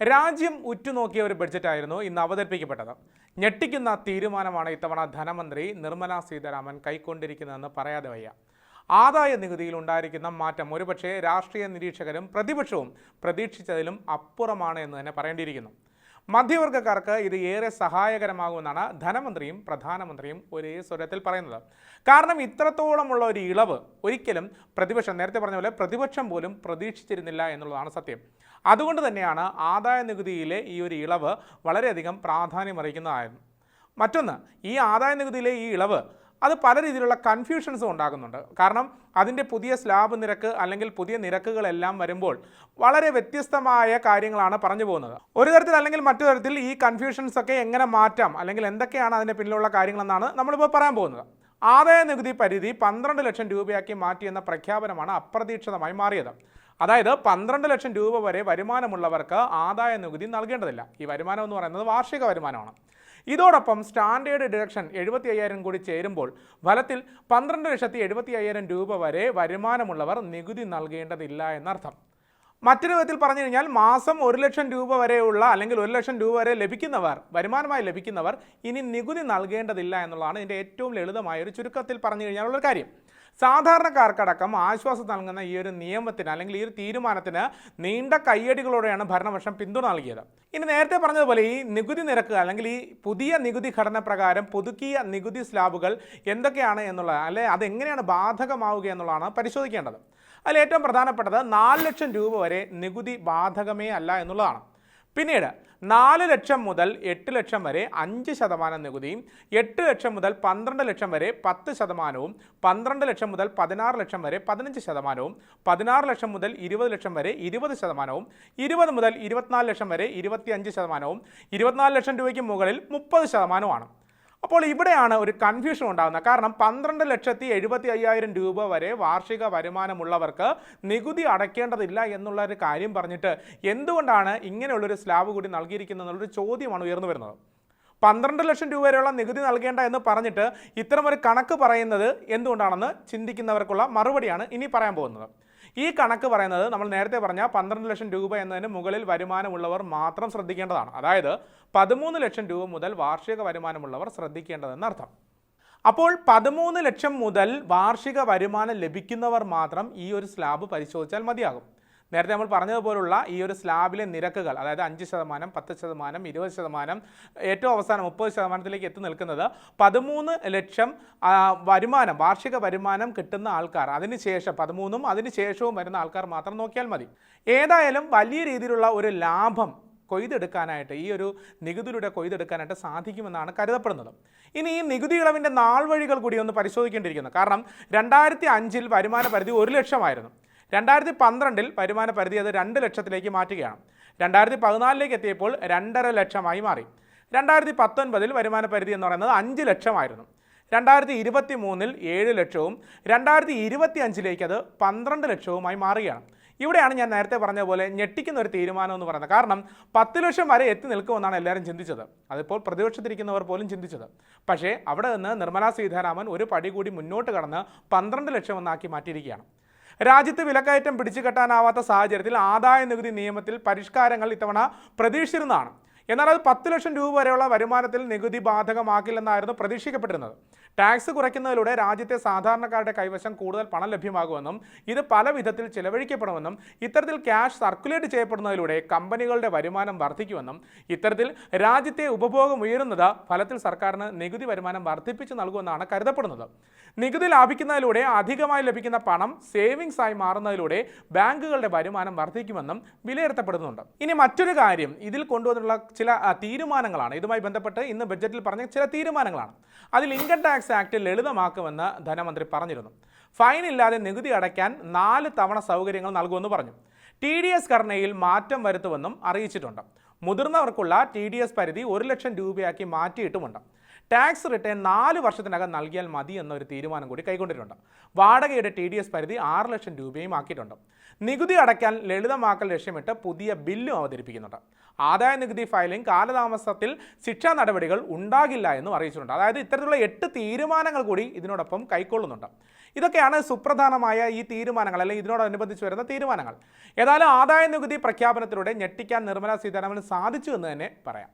രാജ്യം ഉറ്റുനോക്കിയ ഒരു ബഡ്ജറ്റായിരുന്നു ഇന്ന് അവതരിപ്പിക്കപ്പെട്ടത്. ഞെട്ടിക്കുന്ന തീരുമാനമാണ് ഇത്തവണ ധനമന്ത്രി നിർമ്മല സീതാരാമൻ കൈക്കൊണ്ടിരിക്കുന്നതെന്ന് പറയാതെ വയ്യ. ആദായ നികുതിയിൽ ഉണ്ടായിരിക്കുന്ന മാറ്റം ഒരുപക്ഷേ രാഷ്ട്രീയ നിരീക്ഷകരും പ്രതിപക്ഷവും പ്രതീക്ഷിച്ചതിലും അപ്പുറമാണ് എന്ന് തന്നെ പറയേണ്ടിയിരിക്കുന്നു. മധ്യവർഗക്കാർക്ക് ഇത് ഏറെ സഹായകരമാകുമെന്നാണ് ധനമന്ത്രിയും പ്രധാനമന്ത്രിയും ഒരേ സ്വരത്തിൽ പറയുന്നത്. കാരണം ഇത്രത്തോളമുള്ള ഒരു ഇളവ് ഒരിക്കലും പ്രതിപക്ഷം നേരത്തെ പറഞ്ഞ പോലെ പ്രതിപക്ഷം പോലും പ്രതീക്ഷിച്ചിരുന്നില്ല എന്നുള്ളതാണ് സത്യം. അതുകൊണ്ട് തന്നെയാണ് ആദായ നികുതിയിലെ ഈ ഒരു ഇളവ് വളരെയധികം പ്രാധാന്യമറിയിക്കുന്നതായിരുന്നു മറ്റൊന്ന് ഈ ആദായ നികുതിയിലെ ഈ ഇളവ് അത് പല രീതിയിലുള്ള കൺഫ്യൂഷൻസും ഉണ്ടാകുന്നുണ്ട്. കാരണം അതിന്റെ പുതിയ സ്ലാബ് നിരക്ക് അല്ലെങ്കിൽ പുതിയ നിരക്കുകളെല്ലാം വരുമ്പോൾ വളരെ വ്യത്യസ്തമായ കാര്യങ്ങളാണ് പറഞ്ഞു പോകുന്നത്. ഒരു തരത്തിൽ അല്ലെങ്കിൽ മറ്റു തരത്തിൽ ഈ കൺഫ്യൂഷൻസ് ഒക്കെ എങ്ങനെ മാറ്റാം അല്ലെങ്കിൽ എന്തൊക്കെയാണ് അതിന്റെ പിന്നിലുള്ള കാര്യങ്ങളെന്നാണ് നമ്മളിപ്പോൾ പറയാൻ പോകുന്നത്. ആദായ നികുതി പരിധി പന്ത്രണ്ട് ലക്ഷം രൂപയാക്കി മാറ്റിയെന്ന പ്രഖ്യാപനമാണ് അപ്രതീക്ഷിതമായി മാറിയത്. അതായത് പന്ത്രണ്ട് ലക്ഷം രൂപ വരെ വരുമാനമുള്ളവർക്ക് ആദായ നികുതി നൽകേണ്ടതില്ല. ഈ വരുമാനം എന്ന് പറയുന്നത് വാർഷിക വരുമാനമാണ്. ഇതോടൊപ്പം സ്റ്റാൻഡേർഡ് ഡിഡക്ഷൻ എഴുപത്തി അയ്യായിരം കൂടി ചേരുമ്പോൾ ഫലത്തിൽ പന്ത്രണ്ട് ലക്ഷത്തി എഴുപത്തി അയ്യായിരം രൂപ വരെ വരുമാനമുള്ളവർ നികുതി നൽകേണ്ടതില്ല എന്നർത്ഥം. മറ്റൊരു വിധത്തിൽ പറഞ്ഞു കഴിഞ്ഞാൽ മാസം ഒരു ലക്ഷം രൂപ വരെയുള്ള അല്ലെങ്കിൽ ഒരു ലക്ഷം രൂപ വരെ ലഭിക്കുന്നവർ വരുമാനമായി ലഭിക്കുന്നവർ ഇനി നികുതി നൽകേണ്ടതില്ല എന്നുള്ളതാണ് ഇതിന്റെ ഏറ്റവും ലളിതമായ ഒരു ചുരുക്കത്തിൽ പറഞ്ഞു കഴിഞ്ഞാലുള്ള ഒരു കാര്യം. സാധാരണക്കാർക്കടക്കം ആശ്വാസം നൽകുന്ന ഈ ഒരു നിയമത്തിന് അല്ലെങ്കിൽ ഈ ഒരു തീരുമാനത്തിന് നീണ്ട കയ്യടികളോടെയാണ് ഭരണപക്ഷം പിന്തുണ നൽകിയത്. ഇനി നേരത്തെ പറഞ്ഞതുപോലെ ഈ നികുതി നിരക്ക് അല്ലെങ്കിൽ ഈ പുതിയ നികുതി ഘടന പ്രകാരം പുതുക്കിയ നികുതി സ്ലാബുകൾ എന്തൊക്കെയാണ് എന്നുള്ളത് അല്ലെ അതെങ്ങനെയാണ് ബാധകമാവുക എന്നുള്ളതാണ് പരിശോധിക്കേണ്ടത്. അതിൽ ഏറ്റവും പ്രധാനപ്പെട്ടത് നാല് ലക്ഷം രൂപ വരെ നികുതി ബാധകമേ അല്ല എന്നുള്ളതാണ്. പിന്നീട് നാല് ലക്ഷം മുതൽ എട്ട് ലക്ഷം വരെ അഞ്ച് ശതമാനം നികുതിയും എട്ട് ലക്ഷം മുതൽ പന്ത്രണ്ട് ലക്ഷം വരെ പത്ത് ശതമാനവും പന്ത്രണ്ട് ലക്ഷം മുതൽ പതിനാറ് ലക്ഷം വരെ പതിനഞ്ച് ശതമാനവും പതിനാറ് ലക്ഷം മുതൽ ഇരുപത് ലക്ഷം വരെ ഇരുപത് ശതമാനവും ഇരുപത് മുതൽ ഇരുപത്തിനാല് ലക്ഷം വരെ ഇരുപത്തിയഞ്ച് ശതമാനവും ഇരുപത്തിനാല് ലക്ഷം രൂപയ്ക്ക് മുകളിൽ മുപ്പത് ശതമാനവുമാണ്. അപ്പോൾ ഇവിടെയാണ് ഒരു കൺഫ്യൂഷൻ ഉണ്ടാകുന്നത്. കാരണം പന്ത്രണ്ട് ലക്ഷത്തി എഴുപത്തി അയ്യായിരം രൂപ വരെ വാർഷിക വരുമാനമുള്ളവർക്ക് നികുതി അടയ്ക്കേണ്ടതില്ല എന്നുള്ള ഒരു കാര്യം പറഞ്ഞിട്ട് എന്തുകൊണ്ടാണ് ഇങ്ങനെയുള്ളൊരു സ്ലാബ് കൂടി നൽകിയിരിക്കുന്നത് എന്നുള്ളൊരു ചോദ്യമാണ് ഉയർന്നു വരുന്നത്. പന്ത്രണ്ട് ലക്ഷം രൂപ വരെയുള്ള നികുതി നൽകേണ്ട എന്ന് പറഞ്ഞിട്ട് ഇത്തരമൊരു കണക്ക് പറയുന്നത് എന്തുകൊണ്ടാണെന്ന് ചിന്തിക്കുന്നവർക്കുള്ള മറുപടിയാണ് ഇനി പറയാൻ പോകുന്നത്. ഈ കണക്ക് പറയുന്നത് നമ്മൾ നേരത്തെ പറഞ്ഞ പന്ത്രണ്ട് ലക്ഷം രൂപ എന്നതിന് മുകളിൽ വരുമാനമുള്ളവർ മാത്രം ശ്രദ്ധിക്കേണ്ടതാണ്. അതായത് പതിമൂന്ന് ലക്ഷം രൂപ മുതൽ വാർഷിക വരുമാനമുള്ളവർ ശ്രദ്ധിക്കേണ്ടതെന്ന് അർത്ഥം. അപ്പോൾ പതിമൂന്ന് ലക്ഷം മുതൽ വാർഷിക വരുമാനം ലഭിക്കുന്നവർ മാത്രം ഈ ഒരു സ്ലാബ് പരിശോധിച്ചാൽ മതിയാകും. നേരത്തെ നമ്മൾ പറഞ്ഞതുപോലുള്ള ഈ ഒരു സ്ലാബിലെ നിരക്കുകൾ അതായത് അഞ്ച് ശതമാനം പത്ത് ശതമാനം ഇരുപത് ശതമാനം ഏറ്റവും അവസാനം മുപ്പത് ശതമാനത്തിലേക്ക് എത്തി നിൽക്കുന്നത് പതിമൂന്ന് ലക്ഷം വരുമാനം വാർഷിക വരുമാനം കിട്ടുന്ന ആൾക്കാർ. അതിനുശേഷം പതിമൂന്നും അതിനുശേഷവും വരുന്ന ആൾക്കാർ മാത്രം നോക്കിയാൽ മതി. ഏതായാലും വലിയ രീതിയിലുള്ള ഒരു ലാഭം കൊയ്തെടുക്കാനായിട്ട് ഈ ഒരു നികുതിയിലൂടെ കൊയ്തെടുക്കാനായിട്ട് സാധിക്കുമെന്നാണ് കരുതപ്പെടുന്നത്. ഇനി ഈ നികുതി ഇളവിന്റെ നാൾ വഴികൾ കൂടി ഒന്ന് പരിശോധിക്കേണ്ടിയിരിക്കുന്നു. കാരണം രണ്ടായിരത്തി അഞ്ചിൽ വരുമാന പരിധി ഒരു ലക്ഷമായിരുന്നു. രണ്ടായിരത്തി പന്ത്രണ്ടിൽ വരുമാന പരിധി അത് രണ്ട് ലക്ഷത്തിലേക്ക് മാറ്റുകയാണ്. രണ്ടായിരത്തി പതിനാലിലേക്ക് എത്തിയപ്പോൾ രണ്ടര ലക്ഷമായി മാറി. രണ്ടായിരത്തി പത്തൊൻപതിൽ വരുമാന പരിധി എന്ന് പറയുന്നത് അഞ്ച് ലക്ഷമായിരുന്നു. രണ്ടായിരത്തി ഇരുപത്തി മൂന്നിൽ ഏഴ് ലക്ഷവും രണ്ടായിരത്തി ഇരുപത്തി അഞ്ചിലേക്ക് അത് പന്ത്രണ്ട് ലക്ഷവുമായി മാറുകയാണ്. ഇവിടെയാണ് ഞാൻ നേരത്തെ പറഞ്ഞ പോലെ ഞെട്ടിക്കുന്ന ഒരു തീരുമാനം എന്ന് പറയുന്നത്. കാരണം പത്ത് ലക്ഷം വരെ എത്തി നിൽക്കുമെന്നാണ് എല്ലാവരും ചിന്തിച്ചത്. അതിപ്പോൾ പ്രതിപക്ഷത്തിരിക്കുന്നവർ പോലും ചിന്തിച്ചത്. പക്ഷേ അവിടെ നിന്ന് നിർമ്മലാ സീതാരാമൻ ഒരു പടി കൂടി മുന്നോട്ട് കടന്ന് പന്ത്രണ്ട് ലക്ഷം എന്നാക്കി മാറ്റിയിരിക്കുകയാണ്. രാജ്യത്ത് വിലക്കയറ്റം പിടിച്ചു കെട്ടാനാവാത്ത സാഹചര്യത്തിൽ ആദായ നികുതി നിയമത്തിൽ പരിഷ്കാരങ്ങൾ ഇത്തവണ പ്രതീക്ഷിച്ചിരുന്നതാണ്. എന്നാൽ അത് പത്ത് ലക്ഷം രൂപ വരെയുള്ള വരുമാനത്തിൽ നികുതി ബാധകമാക്കില്ലെന്നായിരുന്നു പ്രതീക്ഷിക്കപ്പെട്ടിരുന്നത്. ടാക്സ് കുറയ്ക്കുന്നതിലൂടെ രാജ്യത്തെ സാധാരണക്കാരുടെ കൈവശം കൂടുതൽ പണം ലഭ്യമാകുമെന്നും ഇത് പല വിധത്തിൽ ചെലവഴിക്കപ്പെടുമെന്നും ഇത്തരത്തിൽ ക്യാഷ് സർക്കുലേറ്റ് ചെയ്യപ്പെടുന്നതിലൂടെ കമ്പനികളുടെ വരുമാനം വർദ്ധിക്കുമെന്നും ഇത്തരത്തിൽ രാജ്യത്തെ ഉപഭോഗം ഉയരുന്നത് ഫലത്തിൽ സർക്കാരിന് നികുതി വരുമാനം വർദ്ധിപ്പിച്ചു നൽകുമെന്നാണ് കരുതപ്പെടുന്നത്. നികുതി ലാഭിക്കുന്നതിലൂടെ അധികമായി ലഭിക്കുന്ന പണം സേവിങ്സ് ആയി മാറുന്നതിലൂടെ ബാങ്കുകളുടെ വരുമാനം വർദ്ധിക്കുമെന്നും വിലയിരുത്തപ്പെടുന്നുണ്ട്. ഇനി മറ്റൊരു കാര്യം ഇതിൽ കൊണ്ടുവന്നിട്ടുള്ള ചില തീരുമാനങ്ങളാണ്. ഇതുമായി ബന്ധപ്പെട്ട് ഇന്ന് ബഡ്ജറ്റിൽ പറഞ്ഞ ചില തീരുമാനങ്ങളാണ്. അതിൽ ഇൻകം ടാക്സ് ആക്ട് ലളിതമാക്കുമെന്ന് ധനമന്ത്രി പറഞ്ഞിരുന്നു. ഫൈൻ ഇല്ലാതെ നികുതി അടയ്ക്കാൻ നാല് തവണ സൗകര്യങ്ങൾ നൽകുമെന്ന് പറഞ്ഞു. ടി ഡി എസ് ഘടനയിൽ മാറ്റം വരുത്തുമെന്നും അറിയിച്ചിട്ടുണ്ട്. മുതിർന്നവർക്കുള്ള ടി ഡി എസ് പരിധി ഒരു ലക്ഷം രൂപയാക്കി മാറ്റിയിട്ടുമുണ്ട്. ടാക്സ് റിട്ടേൺ നാല് വർഷത്തിനകം നൽകിയാൽ മതി എന്നൊരു തീരുമാനം കൂടി കൈക്കൊണ്ടിട്ടുണ്ട്. വാടകയുടെ ടി ഡി എസ് പരിധി ആറ് ലക്ഷം രൂപയും ആക്കിയിട്ടുണ്ട്. നികുതി അടയ്ക്കാൻ ലളിതമാക്കൽ ലക്ഷ്യമിട്ട് പുതിയ ബില്ലും അവതരിപ്പിക്കുന്നുണ്ട്. ആദായ നികുതി ഫയലിംഗ് കാലതാമസത്തിൽ ശിക്ഷാ നടപടികൾ ഉണ്ടാകില്ല എന്നും അറിയിച്ചിട്ടുണ്ട്. അതായത് ഇത്തരത്തിലുള്ള എട്ട് തീരുമാനങ്ങൾ കൂടി ഇതിനോടൊപ്പം കൈക്കൊള്ളുന്നുണ്ട്. ഇതൊക്കെയാണ് സുപ്രധാനമായ ഈ തീരുമാനങ്ങൾ അല്ലെങ്കിൽ ഇതിനോടനുബന്ധിച്ച് വരുന്ന തീരുമാനങ്ങൾ. ഏതായാലും ആദായ നികുതി പ്രഖ്യാപനത്തിലൂടെ ഞെട്ടിക്കാൻ നിർമ്മലാ സീതാരാമന് സാധിച്ചു എന്ന് തന്നെ പറയാം.